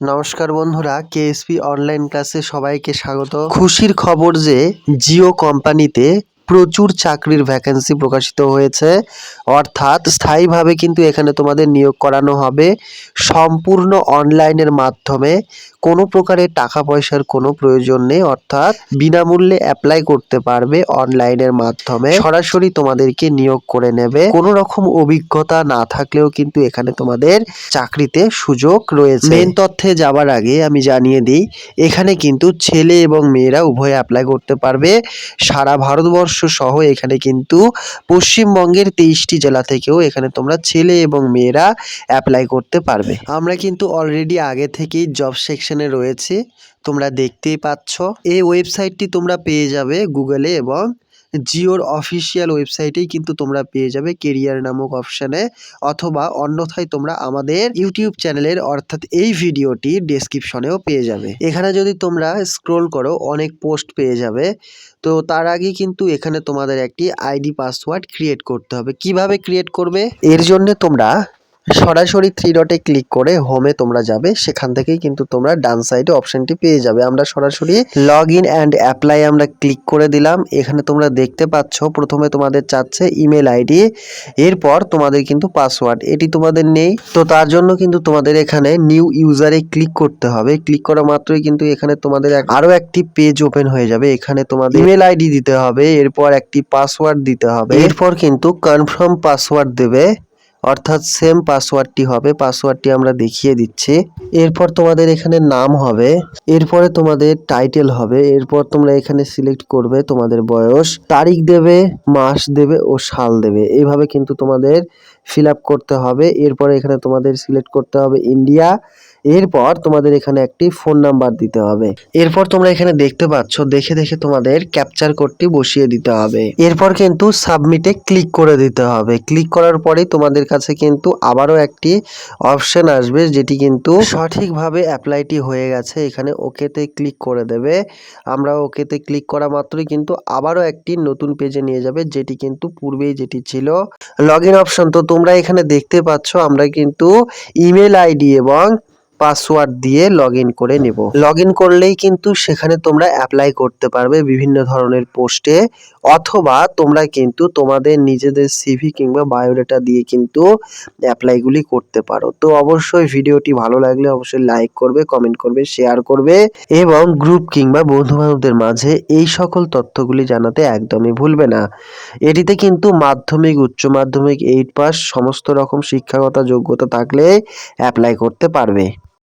নমস্কার বন্ধুরা, KSP online ক্লাসে সবাইকে স্বাগত। খুশির খবর যে, জিও কোম্পানিতে প্রচুর চাকরির ভ্যাকেন্সি প্রকাশিত হয়েছে। অর্থাৎ স্থায়ীভাবে কিন্তু এখানে তোমাদের নিয়োগ করানো হবে। সম্পূর্ণ অনলাইনের মাধ্যমে কোনো প্রকারের টাকা পয়সার কোনো প্রয়োজন নেই, অর্থাৎ বিনামূল্যে অ্যাপ্লাই করতে পারবে অনলাইনের মাধ্যমে। সরাসরি তোমাদেরকে নিয়োগ করে নেবে। কোনো রকম অভিজ্ঞতা না থাকলেও কিন্তু এখানে তোমাদের চাকরিতে সুযোগ রয়েছে। মেন তথ্যে যাবার আগে আমি জানিয়ে দিই, এখানে কিন্তু ছেলে এবং মেয়েরা উভয়ে অ্যাপ্লাই করতে পারবে। সারা ভারতবর্ষ সহ এখানে কিন্তু পশ্চিমবঙ্গের তেইশটি জেলা থেকেও এখানে তোমরা ছেলে এবং মেয়েরা অ্যাপ্লাই করতে পারবে। আমরা কিন্তু অলরেডি আগে থেকেই জব সেকশনে রয়েছে, তোমরা দেখতেই পাচ্ছ। এই ওয়েবসাইটটি তোমরা পেয়ে যাবে গুগলে এবং জিওর অফিসিয়াল ওয়েবসাইটেই কিন্তু তোমরা পেয়ে যাবে কেরিয়ার নামক অপশানে অথবা অন্যথায় তোমরা আমাদের ইউটিউব চ্যানেলের অর্থাৎ এই ভিডিওটি ডেসক্রিপশনেও পেয়ে যাবে। এখানে যদি তোমরা স্ক্রোল করো, অনেক পোস্ট পেয়ে যাবে। তো তার আগে কিন্তু এখানে তোমাদের একটি আইডি পাসওয়ার্ড ক্রিয়েট করতে হবে। কীভাবে ক্রিয়েট করবে? এর জন্য তোমরা সরাসরি থ্রি ডটে ক্লিক করে হোমে তোমরা যাবে সেখান থেকেই কিন্তু তোমরা ডান সাইডে অপশনটি পেয়ে যাবে। আমরা সরাসরি লগ ইন অ্যান্ড অ্যাপ্লাই আমরা ক্লিক করে দিলাম। এখানে তোমরা দেখতে পাচ্ছ প্রথমে তোমাদের চাচ্ছে ইমেল আইডি এরপর তোমাদের কিন্তু পাসওয়ার্ড এটি তোমাদের নেই। তো তার জন্য কিন্তু তোমাদের এখানে নিউ ইউজারে ক্লিক করতে হবে। ক্লিক করা মাত্রই কিন্তু এখানে তোমাদের আরও একটি পেজ ওপেন হয়ে যাবে। এখানে তোমাদের ইমেল আইডি দিতে হবে এরপর একটি পাসওয়ার্ড দিতে হবে। এরপর কিন্তু কনফার্ম পাসওয়ার্ড দেবে। অর্থাৎ সেম পাসওয়ার্ডটি হবে পাসওয়ার্ডটি আমরা দেখিয়ে দিচ্ছি। এরপর তোমাদের এখানে নাম হবে, এরপরে তোমাদের টাইটেল হবে, এরপর তোমরা এখানে সিলেক্ট করবে তোমাদের বয়স, তারিখ দেবে, মাস দেবে ও সাল দেবে। এইভাবে কিন্তু তোমাদের ফিল করতে হবে। এরপরে এখানে তোমাদের সিলেক্ট করতে হবে ইন্ডিয়া এরপর তোমাদের এখানে একটি ফোন নাম্বার দিতে হবে। এরপর তোমরা এখানে দেখতে পাচ্ছ, দেখে দেখে তোমাদের ক্যাপচার কোডটি বসিয়ে দিতে হবে। এরপর কিন্তু সাবমিটে ক্লিক করে দিতে হবে। ক্লিক করার পরেই তোমাদের কাছে কিন্তু আবারও একটি অপশন আসবে, যেটি কিন্তু সঠিকভাবে অ্যাপ্লাইটি হয়ে গেছে। এখানে ওকেতে ক্লিক করে দেবে। আমরা ওকেতে ক্লিক করা মাত্রই কিন্তু আবারও একটি নতুন পেজে নিয়ে যাবে, যেটি কিন্তু পূর্বেই যেটি ছিল। লগ ইন অপশন তো তোমরা এখানে দেখতে পাচ্ছ, আমরা কিন্তু ইমেল আইডি এবং পাসওয়ার্ড দিয়ে লগ করে নেব। লগ করলেই কিন্তু সেখানে তোমরা অ্যাপ্লাই করতে পারবে বিভিন্ন ধরনের পোস্টে অথবা তোমরা কিন্তু তোমাদের নিজেদের সিভি কিংবা বায়োডাটা দিয়ে কিন্তু অ্যাপ্লাইগুলি করতে পারো। তো অবশ্যই ভিডিওটি ভালো লাগলে অবশ্যই লাইক করবে কমেন্ট করবে শেয়ার করবে এবং গ্রুপ কিংবা বন্ধু বান্ধবদের মাঝে এই সকল তথ্যগুলি জানাতে একদমই ভুলবে না। এটিতে কিন্তু মাধ্যমিক, উচ্চ মাধ্যমিক এইট পাস সমস্ত রকম শিক্ষাগত যোগ্যতা থাকলে অ্যাপ্লাই করতে পারবে।